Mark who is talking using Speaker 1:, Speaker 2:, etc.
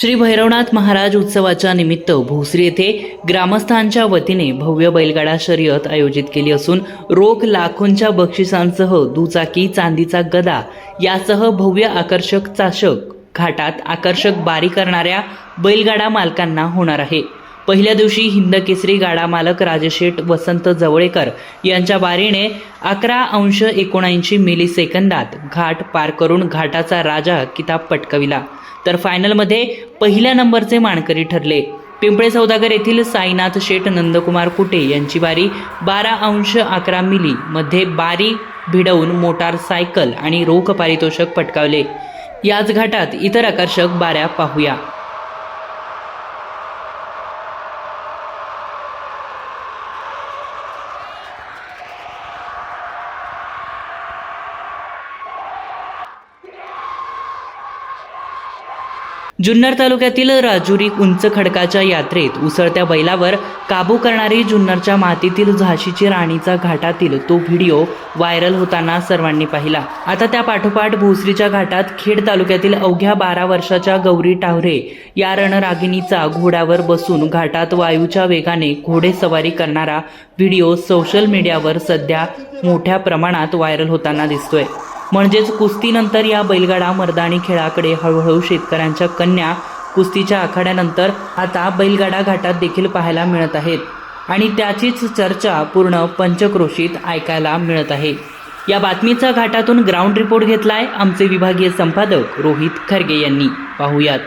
Speaker 1: श्री भैरवनाथ महाराज उत्सवाच्या निमित्त भोसरी येथे ग्रामस्थांच्या वतीने भव्य बैलगाडा शर्यत आयोजित केली असून रोख लाखोंच्या बक्षिसांसह दुचाकी चांदीचा गदा यासह भव्य आकर्षक चाषक घाटात आकर्षक बारी करणाऱ्या बैलगाडा मालकांना होणार आहे. पहिल्या दिवशी हिंदकेसरी गाडा मालक राजशेठ वसंत जवळेकर यांच्या बारीने अकरा अंश एकोणऐंशी मिली सेकंदात घाट पार करून घाटाचा राजा किताब पटकविला. तर फायनलमध्ये पहिल्या नंबरचे मानकरी ठरले. पिंपळे सौदागर येथील साईनाथ शेठ नंदकुमार कुटे यांची बारी बारा अंश अकरा मिली मध्ये बारी भिडवून मोटार सायकल आणि रोख पारितोषक पटकावले. याच घाटात इतर आकर्षक बाऱ्या पाहूया. जुन्नर तालुक्यातील राजुरी उंच खडकाच्या यात्रेत उसळत्या बैलावर काबू करणारी जुन्नरच्या मातीतील झाशीची राणीचा घाटातील तो व्हिडिओ व्हायरल होताना सर्वांनी पाहिला. आता त्या पाठोपाठ भोसरीच्या घाटात खेड तालुक्यातील अवघ्या बारा वर्षाच्या गौरी टावरे या रणरागिणीचा घोड्यावर बसून घाटात वायूच्या वेगाने घोडेसवारी करणारा व्हिडिओ सोशल मीडियावर सध्या मोठ्या प्रमाणात व्हायरल होताना दिसतोय. म्हणजेच कुस्तीनंतर या बैलगाडा मर्दानी खेळाकडे हळूहळू शेतकऱ्यांच्या कन्या कुस्तीच्या आखाड्यानंतर आता बैलगाडा घाटात देखील पाहायला मिळत आहेत. आणि त्याचीच चर्चा पूर्ण पंचक्रोशीत ऐकायला मिळत आहे. या बातमीचा घाटातून ग्राउंड रिपोर्ट घेतलाय आमचे विभागीय संपादक रोहित खरगे यांनी. पाहुयात.